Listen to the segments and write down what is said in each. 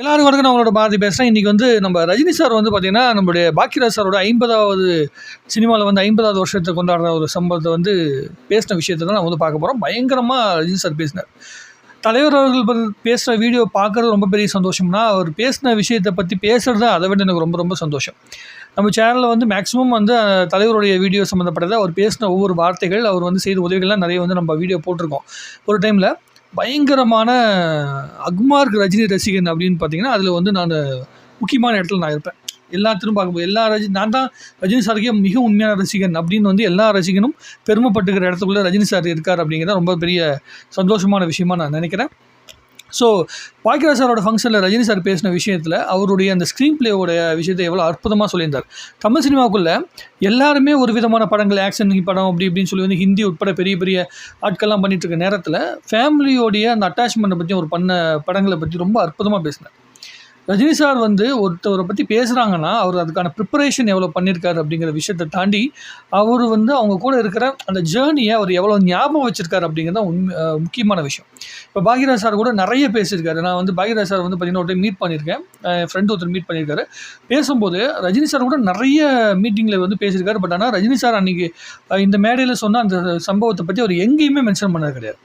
எல்லாரும் வணக்கம் நான் பாரதி பேசுகிறேன் இன்றைக்கி வந்து நம்ம ரஜினி சார் வந்து பார்த்திங்கன்னா நம்மளுடைய பாக்கியராஜ் சாரோட ஐம்பதாவது சினிமாவில் வந்து ஐம்பதாவது வருஷத்தை கொண்டாடுற ஒரு சம்பவத்தை வந்து பேசின விஷயத்தை தான் நான் வந்து பார்க்க போகிறோம் பயங்கரமாக ரஜினி சார் பேசினார். தலைவர் அவர்கள் பேசுகிற வீடியோ பார்க்குறது ரொம்ப பெரிய சந்தோஷம்னா அவர் பேசின விஷயத்தை பற்றி பேசுகிறது அதை விட எனக்கு ரொம்ப ரொம்ப சந்தோஷம். நம்ம சேனலில் வந்து மேக்ஸிமம் வந்து தலைவருடைய வீடியோ சம்மந்தப்பட்டதை அவர் பேசின ஒவ்வொரு வார்த்தைகள் அவர் வந்து செய்த உதவிகள்லாம் நிறைய வந்து நம்ம வீடியோ போட்டிருக்கோம். ஒரு டைமில் பயங்கரமான அக்மார்க் ரஜினி ரசிகன் அப்படின்னு பார்த்தீங்கன்னா அதில் வந்து நான் முக்கியமான இடத்துல நான் இருப்பேன். எல்லாத்திலும் பார்க்கும்போது எல்லா ரஜினி நான் தான் ரஜினி சாருக்கே மிக உண்மையான ரசிகன் அப்படின்னு வந்து எல்லா ரசிகனும் பெருமைப்பட்டுக்கிற இடத்துக்குள்ளே ரஜினி சார் இருக்கார் அப்படிங்கிறது ரொம்ப பெரிய சந்தோஷமான விஷயமா நான் நினைக்கிறேன். ஸோ பாக்கியராஜ் சாரோட ஃபங்க்ஷனில் ரஜினி சார் பேசின விஷயத்தில் அவருடைய அந்த ஸ்க்ரீன் பிளேயோட விஷயத்தை எவ்வளோ அற்புதமாக சொல்லியிருந்தார். தமிழ் சினிமாவுக்குள்ளே எல்லாருமே ஒரு விதமான படங்கள் ஆக்ஷன் படம் அப்படி இப்படின்னு சொல்லி வந்து ஹிந்தி உட்பட பெரிய பெரிய ஆட்கள்லாம் பண்ணிட்டு இருக்க நேரத்தில் ஃபேமிலியோடைய அந்த அட்டாச்மெண்ட்டை பற்றி ஒரு பண்ண படங்களை பற்றி ரொம்ப அற்புதமாக பேசினார். ரஜினி சார் வந்து ஒருத்தவரை பற்றி பேசுகிறாங்கன்னா அவர் அதுக்கான ப்ரிப்பரேஷன் எவ்வளோ பண்ணியிருக்காரு அப்படிங்கிற விஷயத்தை தாண்டி அவர் வந்து அவங்க கூட இருக்கிற அந்த ஜேர்னியை அவர் எவ்வளோ ஞாபகம் வச்சுருக்காரு அப்படிங்கிறது உண்மை முக்கியமான விஷயம். இப்போ பாக்யராஜ் சார் கூட நிறைய பேசியிருக்காரு. நான் வந்து பாக்யராஜ் சார் வந்து பார்த்திங்கன்னா ஒரு மீட் பண்ணியிருக்கேன். என் ஃப்ரெண்டு ஒருத்தர் மீட் பண்ணியிருக்காரு. பேசும்போது ரஜினி சார் கூட நிறைய மீட்டிங்கில் வந்து பேசியிருக்காரு. பட் ஆனால் ரஜினி சார் அன்றைக்கி இந்த மேடையில் சொன்ன அந்த சம்பவத்தை பற்றி அவர் எங்கேயுமே மென்ஷன் பண்ணது கிடையாது.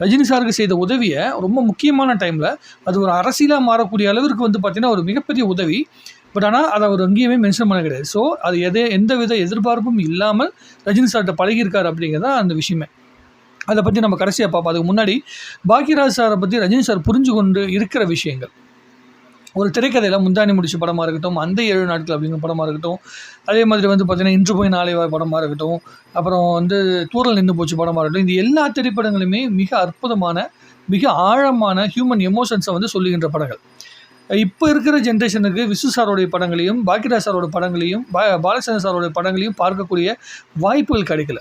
ரஜினி சாருக்கு செய்த உதவியை ரொம்ப முக்கியமான டைமில் அது ஒரு அரசியலாக மாறக்கூடிய அளவிற்கு வந்து பார்த்திங்கன்னா ஒரு மிகப்பெரிய உதவி. பட் ஆனால் அதை அவர் எங்கேயுமே மென்ஷன் பண்ண கிடையாது. ஸோ அது எதே எந்த வித எதிர்பார்ப்பும் இல்லாமல் ரஜினி சார்கிட்ட பழகியிருக்கார் அப்படிங்கிறது அந்த விஷயமே. அதை பற்றி நம்ம கடைசியாக பார்ப்போம். அதுக்கு முன்னாடி பாக்கியராஜ் சாரை பற்றி ரஜினி சார் புரிஞ்சு கொண்டு இருக்கிற விஷயங்கள். ஒரு திரைக்கதையில் முந்தானி முடிச்சு படமாக இருக்கட்டும் அந்த ஏழு நாட்கள் அப்படிங்கிற படமாக இருக்கட்டும் அதே மாதிரி வந்து பார்த்திங்கன்னா இன்று போய் நாளை வா படமாக இருக்கட்டும் அப்புறம் வந்து தூரல் நின்று போச்சு படமாக இருக்கட்டும் இந்த எல்லா திரைப்படங்களுமே மிக அற்புதமான மிக ஆழமான ஹியூமன் எமோஷன்ஸை வந்து சொல்லுகின்ற படங்கள். இப்போ இருக்கிற ஜென்ரேஷனுக்கு விசு சாரோடைய படங்களையும் பாக்கியராஜ் சாரோட படங்களையும் பா பாலச்சந்திர சாரோடைய படங்களையும் பார்க்கக்கூடிய வாய்ப்புகள் கிடைக்கல.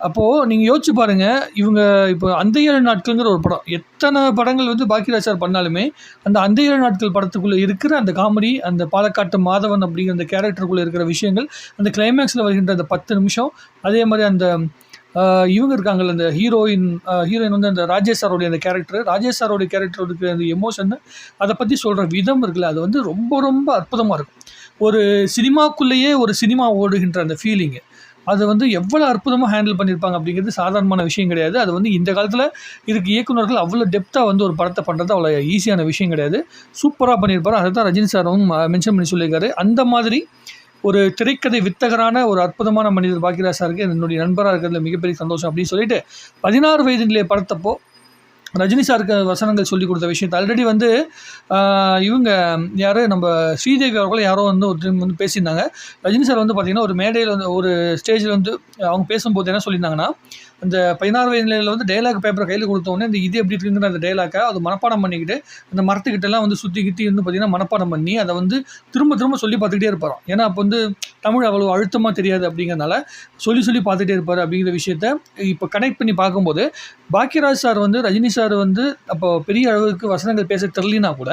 அப்போது நீங்கள் யோசிச்சு பாருங்கள் இவங்க இப்போ அந்த ஏழு நாட்கள்ங்கிற ஒரு படம் எத்தனை படங்கள் வந்து பாக்கியராஜ் சார் பண்ணாலுமே அந்த அந்த ஏழு நாட்கள் படத்துக்குள்ளே இருக்கிற அந்த காமெடி அந்த பாலக்காட்டு மாதவன் அப்படிங்கிற அந்த கேரக்டருக்குள்ளே இருக்கிற விஷயங்கள் அந்த கிளைமேக்ஸில் வருகின்ற அந்த பத்து நிமிஷம் அதே மாதிரி அந்த இவங்க இருக்காங்கல்ல அந்த ஹீரோயின் ஹீரோயின் வந்து அந்த ராஜேஷ் சாரோடைய அந்த கேரக்டர் ராஜேஷ் சாரோடைய கேரக்டர் இருக்கிற அந்த எமோஷன் அதை பற்றி சொல்கிற விதம் இருக்குல்ல அது வந்து ரொம்ப ரொம்ப அற்புதமாக இருக்கும். ஒரு சினிமாக்குள்ளேயே ஒரு சினிமா ஓடுகின்ற அந்த ஃபீலிங்கு அது வந்து எவ்வளோ அற்புதமாக ஹேண்டில் பண்ணியிருப்பாங்க அப்படிங்கிறது சாதாரணமான விஷயம் கிடையாது. அது வந்து இந்த காலத்தில் இதுக்கு இயக்குநர்கள் அவ்வளோ டெப்த்தாக வந்து ஒரு படத்தை பண்ணுறது அவ்வளோ ஈஸியான விஷயம் கிடையாது. சூப்பராக பண்ணியிருப்பார். அதை தான் ரஜினி சாரும் மென்ஷன் பண்ணி சொல்லியிருக்காரு. அந்த மாதிரி ஒரு திரைக்கதை வித்தகரான ஒரு அற்புதமான மனிதர் பாக்கியராஜ் சாருக்கு என்னுடைய நண்பராக இருக்கிறதுல மிகப்பெரிய சந்தோஷம் அப்படின்னு சொல்லிட்டு பதினாறு வயது நிலையை படத்தப்போ ரஜினி சாருக்கு வசனங்கள் சொல்லி கொடுத்த விஷயத்தை ஆல்ரெடி வந்து இவங்க யார்? நம்ம ஸ்ரீதேவி அவர்கள் யாரோ வந்து ஒரு டைம் வந்து பேசியிருந்தாங்க. ரஜினி சார் வந்து பார்த்திங்கன்னா ஒரு மேடையில் வந்து ஒரு ஸ்டேஜில் வந்து அவங்க பேசும்போது என்ன சொல்லியிருந்தாங்கன்னா அந்த பதினாறு வயது நிலையில் வந்து டைலாக் பேப்பரை கையில் கொடுத்தோடனே இந்த இது எப்படி இருக்குங்கிற அந்த டைலாக்கை அது மனப்பாடம் பண்ணிக்கிட்டு அந்த மரத்துக்கிட்டலாம் வந்து சுற்றி கிட்டி வந்து பார்த்திங்கன்னா மனப்பாடம் பண்ணி அதை வந்து திரும்ப திரும்ப சொல்லி பார்த்துக்கிட்டே இருப்பாராம். ஏன்னா அப்போ வந்து தமிழ் அவ்வளோ அழுத்தமாக தெரியாது அப்படிங்கிறனால சொல்லி சொல்லி பார்த்துட்டே இருப்பார் அப்படிங்கிற விஷயத்த இப்போ கனெக்ட் பண்ணி பார்க்கும்போது பாக்கியராஜ் சார் வந்து ரஜினி சார் வந்து அப்போ பெரிய அளவுக்கு வசனங்கள் பேச தெரியலனா கூட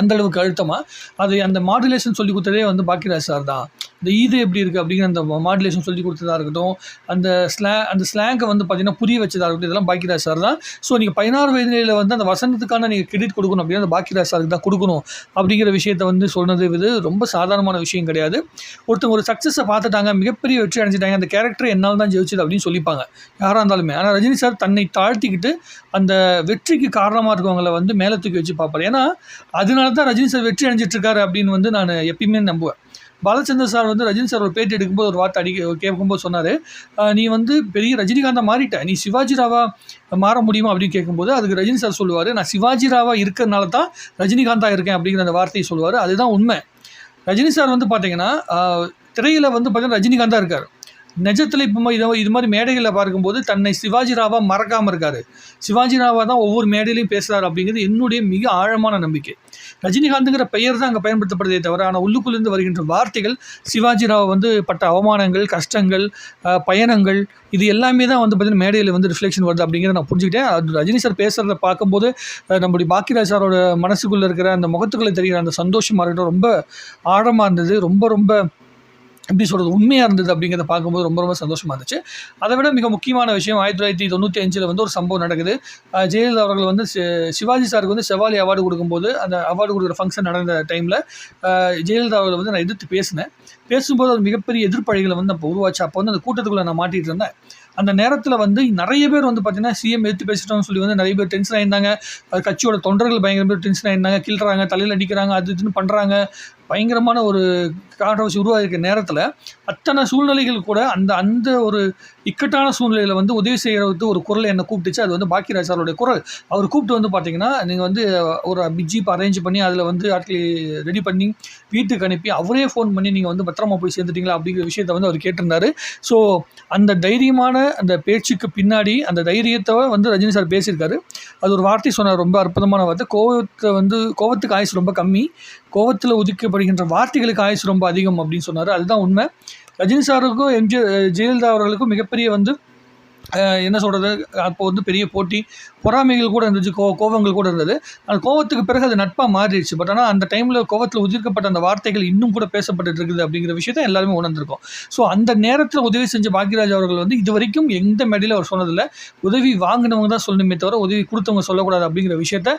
அந்த அளவுக்கு அழுத்தமாக அது அந்த மாடுலேஷன் சொல்லி கொடுத்ததே வந்து பாக்கியராஜ் சார் தான். இந்த ஈது எப்படி இருக்குது அப்படிங்கிற அந்த மாடுலேஷன் சொல்லி கொடுத்ததாக இருக்கட்டும் அந்த ஸ்லே அந்த ஸ்லாங்கை வந்து பார்த்தீங்கன்னா புரிய வச்சதாக இருக்கட்டும் இதெல்லாம் பாக்கியராஜ் சார் தான். ஸோ நீங்கள் பதினாறு வயதில் வந்து அந்த வசனத்துக்கான நீங்கள் கிரெடிட் கொடுக்கணும் அப்படின்னா அந்த பாக்கியராஜ் சாருக்கு தான் கொடுக்கணும் அப்படிங்கிற விஷயத்தை வந்து சொன்னது இது. ரொம்ப சாதாரணமான விஷயம் கிடையாது. ஒருத்தவங்க ஒரு சக்ஸஸை பார்த்துட்டாங்க மிகப்பெரிய வெற்றி அடைஞ்சிட்டாங்க அந்த கேரக்டர் என்னால் தான் ஜெயிச்சது அப்படின்னு சொல்லிப்பாங்க. யாராக இருந்தாலுமே. ஆனால் ரஜினி சார் தன்னை தாழ்த்திக்கிட்டு அந்த வெற்றிக்கு காரணமாக இருக்கவங்கள வந்து மேலே தூக்கி வச்சு பார்ப்பார். ஏன்னா அதனால தான் ரஜினி சார் வெற்றி அடைஞ்சிட்ருக்காரு அப்படின்னு வந்து நான் எப்பயுமே நம்புவேன். பாலச்சந்தர் சார் வந்து ரஜினி சார் ஒரு பேட்டி எடுக்கும்போது ஒரு வார்த்தை அடிக்க கேட்கும்போது சொன்னார். நீ வந்து பெரிய ரஜினிகாந்தை மாறிட்ட. நீ சிவாஜி ராவா மாற முடியுமா? அப்படின்னு கேட்கும்போது அதுக்கு ரஜினி சார் சொல்லுவார் நான் சிவாஜி ராவா இருக்கிறனால தான் ரஜினிகாந்தாக இருக்கேன் அப்படிங்கிற அந்த வார்த்தையை சொல்லுவார். அதுதான் உண்மை. ரஜினி சார் வந்து பார்த்தீங்கன்னா திரையில் வந்து பார்த்தீங்கன்னா ரஜினிகாந்தாக இருக்கார். நிஜத்தில் இப்போ இது இது மாதிரி மேடைகளில் பார்க்கும்போது தன்னை சிவாஜி ராவா மறக்காமல் இருக்கார். சிவாஜி ராவா தான் ஒவ்வொரு மேடையிலையும் பேசுகிறார் அப்படிங்கிறது என்னுடைய மிக ஆழமான நம்பிக்கை. ரஜினிகாந்துங்கிற பெயர் தான் அங்கே பயன்படுத்தப்படுதே தவிர ஆனால் உள்ளுக்குள்ளேருந்து வருகின்ற வார்த்தைகள் சிவாஜி ராவ் வந்து பட்ட அவமானங்கள் கஷ்டங்கள் பயணங்கள் இது எல்லாமே தான் வந்து பார்த்தீங்கன்னா மேடையில் வந்து ரிஃப்ளெக்ஷன் வருது அப்படிங்கிறத நான் புரிஞ்சுக்கிட்டேன். அது ரஜினி சார் பேசுகிறத பார்க்கும்போது நம்முடைய பாக்கியராஜ் சாரோட மனசுக்குள்ளே இருக்கிற அந்த முகத்துக்குள்ளே தெரிகிற அந்த சந்தோஷமாக இருக்கட்டும் ரொம்ப ஆழமாக இருந்தது. ரொம்ப ரொம்ப எப்படி சொல்கிறது உண்மையாக இருந்தது அப்படிங்கிறத பார்க்கும்போது ரொம்ப ரொம்ப சந்தோஷமாக இருந்துச்சு. அதை விட மிக முக்கியமான விஷயம் ஆயிரத்தி தொள்ளாயிரத்தி தொண்ணூற்றி அஞ்சில் வந்து ஒரு சம்பவம் நடக்குது. ஜெயலலிதா அவர்கள் வந்து சிவாஜி சாருக்கு வந்து செவாலி அவார்டு கொடுக்கும்போது அந்த அவார்டு கொடுக்குற ஃபங்க்ஷன் நடந்த டைமில் ஜெயலலிதா அவர்கள் வந்து நான் எதிர்த்து பேசினேன். பேசும்போது ஒரு மிகப்பெரிய எதிர்ப்பழைகளை வந்து அப்போ உருவாச்சு. அப்போ வந்து அந்த கூட்டத்துக்குள்ளே நான் மாட்டிகிட்டு இருந்தேன். அந்த நேரத்தில் வந்து நிறைய பேர் வந்து பார்த்தீங்கன்னா சிஎம் எடுத்து பேசிட்டோம்னு சொல்லி வந்து நிறைய பேர் டென்ஷன் ஆயிருந்தாங்க. கட்சியோட தொண்டர்கள் பயங்கர பேர் டென்ஷன் ஆயிருந்தாங்க. கிள்றாங்க தலையில் அடிக்கிறாங்க அது இதுன்னு பண்ணுறாங்க பயங்கரமான ஒரு கான்ட்ரவர்சி உருவாகிருக்க நேரத்தில் அத்தனை சூழ்நிலைகள் கூட அந்த அந்த ஒரு இக்கட்டான சூழ்நிலையில் வந்து உதவி செய்கிறது ஒரு குரல் என்னை கூப்பிட்டுச்சு. அது வந்து பாக்கியராஜ் சாருடைய குரல். அவர் கூப்பிட்டு வந்து பார்த்தீங்கன்னா நீங்கள் வந்து ஒரு ஜீப் அரேஞ்ச் பண்ணி அதில் வந்து ஆட்களை ரெடி பண்ணி வீட்டுக்கு அனுப்பி அவரே ஃபோன் பண்ணி நீங்கள் வந்து பத்திரமா போய் சேர்ந்துட்டீங்களா அப்படிங்கிற விஷயத்த வந்து அவர் கேட்டிருந்தாரு. ஸோ அந்த தைரியமான அந்த பேச்சுக்கு பின்னாடி அந்த தைரியத்தை வந்து ரஜினி சார் பேசியிருக்காரு. அது ஒரு வார்த்தை சொன்னார் ரொம்ப அற்புதமான வார்த்தை. கோவத்தை வந்து கோவத்துக்கு ஆயுசு ரொம்ப கம்மி. கோவத்தில் உதிக்கப்படுகின்ற வார்த்தைகளுக்கு ஆயுசு ரொம்ப அதிகம் அப்படின்னு சொன்னார். அதுதான் உண்மை. ரஜினி சாருக்கும் எம்ஜி ஜெயலலிதா அவர்களுக்கும் மிகப்பெரிய வந்து என்ன சொல்கிறது அப்போ வந்து பெரிய போட்டி. பொறாமைகள் கூட இருந்துச்சு. கோ கோவங்கள் கூட இருந்தது. அந்த கோவத்துக்கு பிறகு அது நட்பாக மாறிடுச்சு. பட் ஆனால் அந்த டைமில் கோவத்தில் உதிர்க்கப்பட்ட அந்த வார்த்தைகள் இன்னும் கூட பேசப்பட்டு இருக்குது அப்படிங்கிற விஷயத்த எல்லாருமே உணர்ந்திருக்கோம். ஸோ அந்த நேரத்தில் உதவி செஞ்ச பாக்யராஜ் அவர்கள் வந்து இது வரைக்கும் எந்த மேடையில் அவர் சொன்னதில்லை. உதவி வாங்கினவங்க தான் சொல்லணுமே தவிர உதவி கொடுத்தவங்க சொல்லக்கூடாது அப்படிங்கிற விஷயத்த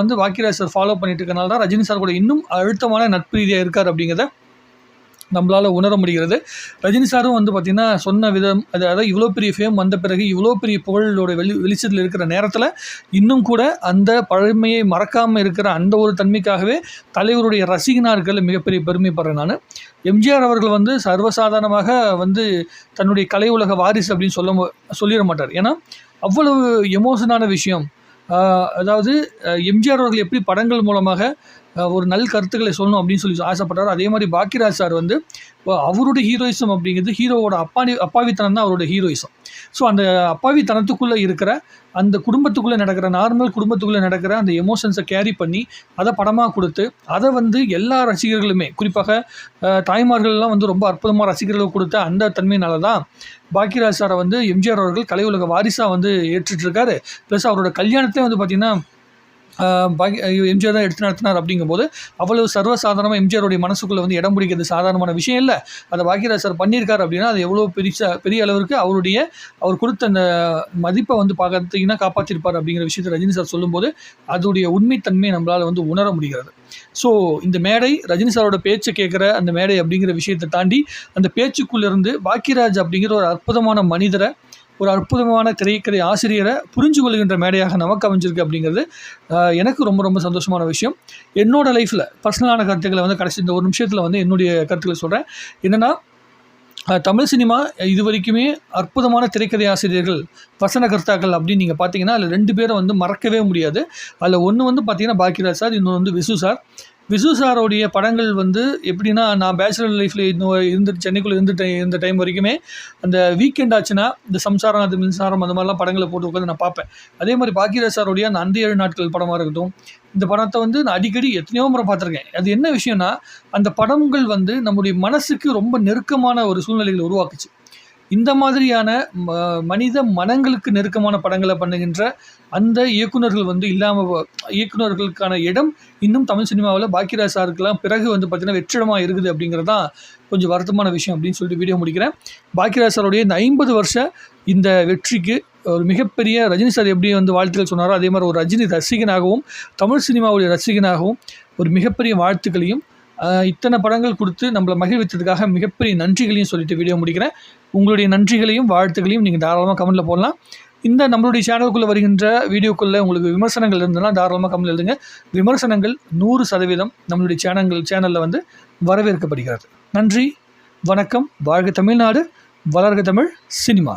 வந்து பாக்யராஜ் சார் ஃபாலோ பண்ணிட்டு இருக்கனால தான் ரஜினி சார் கூட இன்னும் அழுத்தமான நட்பு ரீதியாக இருக்கார் அப்படிங்கிறத நம்மளால் உணர முடிகிறது. ரஜினி சாரும் வந்து பார்த்திங்கன்னா சொன்ன விதம் அதாவது இவ்வளோ பெரிய ஃபேம் வந்த பிறகு இவ்வளோ பெரிய புகழோட வெளி வெளிச்சத்தில் இருக்கிற நேரத்தில் இன்னும் கூட அந்த பழமையை மறக்காமல் இருக்கிற அந்த ஒரு தன்மைக்காகவே தலைவருடைய ரசிகனாக இருக்கிறதுல மிகப்பெரிய பெருமைப்படுறேன் நான். எம்ஜிஆர் அவர்கள் வந்து சர்வசாதாரணமாக வந்து தன்னுடைய கலை உலக வாரிசு அப்படின்னு சொல்ல மு- சொல்லிட மாட்டார். ஏன்னா அவ்வளவு எமோஷனான விஷயம். அதாவது எம்ஜிஆர் அவர்கள் எப்படி படங்கள் மூலமாக ஒரு நல் கருத்துக்களை சொல்லணும் அப்படின்னு சொல்லி ஆசைப்பட்டார். அதே மாதிரி பாக்கியராஜ் சார் வந்து அவரோட அவருடைய ஹீரோயிசம் அப்படிங்கிறது ஹீரோவோட அப்பாடி அப்பாவித்தனம் தான் அவரோட ஹீரோயிசம் ஸோ அந்த அப்பாவித்தனத்துக்குள்ளே இருக்கிற அந்த குடும்பத்துக்குள்ளே நடக்கிற நார்மல் குடும்பத்துக்குள்ளே நடக்கிற அந்த எமோஷன்ஸை கேரி பண்ணி அதை படமாக கொடுத்து அதை வந்து எல்லா ரசிகர்களுமே குறிப்பாக தாய்மார்கள்லாம் வந்து ரொம்ப அற்புதமாக ரசிகர்களுக்கு கொடுத்த அந்த தன்மையினால தான் பாக்கியராஜ் சாரை வந்து எம்ஜிஆர் அவர்கள் கலை உலக வாரிசாக வந்து ஏற்றுட்டுருக்காரு. ப்ளஸ் அவரோட கல்யாணத்தையும் வந்து பார்த்திங்கன்னா எம்ஜிஆர் தான் எடுத்து நடத்தினார் அப்படிங்கும்போது அவ்வளவு சர்வசாதாரணமாக எம்ஜிஆருடைய மனசுக்குள்ளே வந்து இடம் பிடிக்கிறது சாதாரணமான விஷயம் இல்லை. அதை பாக்கியராஜ் சார் பண்ணியிருக்காரு அப்படின்னா அது எவ்வளோ பெரிய பெரிய அளவிற்கு அவருடைய அவர் கொடுத்த அந்த மதிப்பை வந்து பார்த்தீங்கன்னா காப்பாற்றிருப்பார் அப்படிங்கிற விஷயத்தை ரஜினி சார் சொல்லும்போது அதோடைய உண்மைத்தன்மையை நம்மளால் வந்து உணர முடிகிறது. ஸோ இந்த மேடை ரஜினி சாரோட பேச்சை கேட்குற அந்த மேடை அப்படிங்கிற விஷயத்தை தாண்டி அந்த பேச்சுக்குள்ளேருந்து பாக்கியராஜ் அப்படிங்கிற ஒரு அற்புதமான மனிதரை ஒரு அற்புதமான திரைக்கதை ஆசிரியரை புரிஞ்சு கொள்கின்ற மேடையாக நமக்கு அமைஞ்சிருக்கு அப்படிங்கிறது எனக்கு ரொம்ப ரொம்ப சந்தோஷமான விஷயம். என்னோட லைஃப்பில் பர்சனலான கருத்துக்களை வந்து கடைசி இந்த ஒரு நிமிஷத்தில் வந்து என்னுடைய கருத்துக்களை சொல்கிறேன் என்னென்னா தமிழ் சினிமா இது வரைக்குமே அற்புதமான திரைக்கதை ஆசிரியர்கள் வசனகர்த்தாக்கள் அப்படின்னு நீங்கள் பார்த்தீங்கன்னா அதில் ரெண்டு பேரை வந்து மறக்கவே முடியாது. அதில் ஒன்று வந்து பார்த்தீங்கன்னா பாக்கியராஜ் சார் இன்னொன்று வந்து விசு சார். விசு சாரோடைய படங்கள் வந்து எப்படின்னா நான் பேச்சுலர் லைஃப்பில் இன்னும் இருந்து சென்னைக்குள்ளே இருந்த இருந்த டைம் வரைக்குமே அந்த வீக்கெண்ட் ஆச்சுன்னா இந்த சம்சாரம் அது மின்சாரம் அந்த மாதிரிலாம் படங்களை போட்டு உட்காந்து நான் பார்ப்பேன். அதே மாதிரி பாக்கியராஜ் சாரோடைய அந்த அந்த ஏழு நாட்கள் படமாக இருக்கட்டும் இந்த படத்தை வந்து நான் அடிக்கடி எத்தனையோ முறை பார்த்துருக்கேன். அது என்ன விஷயம்னா அந்த படங்கள் வந்து நம்முடைய மனசுக்கு ரொம்ப நெருக்கமான ஒரு சூழ்நிலைகளை உருவாக்குச்சு. இந்த மாதிரியான ம- மனித மனங்களுக்கு நெருக்கமான படங்களை பண்ணுகின்ற அந்த இயக்குனர்கள் வந்து இல்லாமல் இயக்குனர்களுக்கான இடம் இன்னும் தமிழ் சினிமாவில் பாக்கியராஜ் சாருக்கெல்லாம் பிறகு வந்து பார்த்திங்கன்னா வெற்றிடமாக இருக்குது அப்படிங்கிறது தான் கொஞ்சம் வருத்தமான விஷயம் அப்படின்னு சொல்லிட்டு வீடியோ முடிக்கிறேன். பாக்கியராஜ் சாருடைய இந்த ஐம்பது வருஷம் இந்த வெற்றிக்கு ஒரு மிகப்பெரிய ரஜினி சார் எப்படி வந்து வாழ்த்துக்கள் சொன்னாரோ அதே மாதிரி ஒரு ரஜினி ரசிகனாகவும் தமிழ் சினிமாவுடைய ரசிகனாகவும் ஒரு மிகப்பெரிய வாழ்த்துக்களையும் இத்தனை படங்கள் கொடுத்து நம்மளை மகிழ்வித்ததுக்காக மிகப்பெரிய நன்றிகளையும் சொல்லிட்டு வீடியோ முடிக்கிறேன். உங்களுடைய நன்றிகளையும் வாழ்த்துக்களையும் நீங்கள் தாராளமாக கமெண்ட்டில் போடலாம். இந்த நம்மளுடைய சேனலுக்குள்ளே வருகின்ற வீடியோக்குள்ளே உங்களுக்கு விமர்சனங்கள் இருந்ததுன்னா தாராளமாக கமெண்ட் எழுதுங்க. விமர்சனங்கள் நூறு சதவீதம் நம்மளுடைய சேனல்கள் சேனலில் வந்து வரவேற்கப்படுகிறது. நன்றி வணக்கம் வாழ்க தமிழ்நாடு வளர்க தமிழ் சினிமா.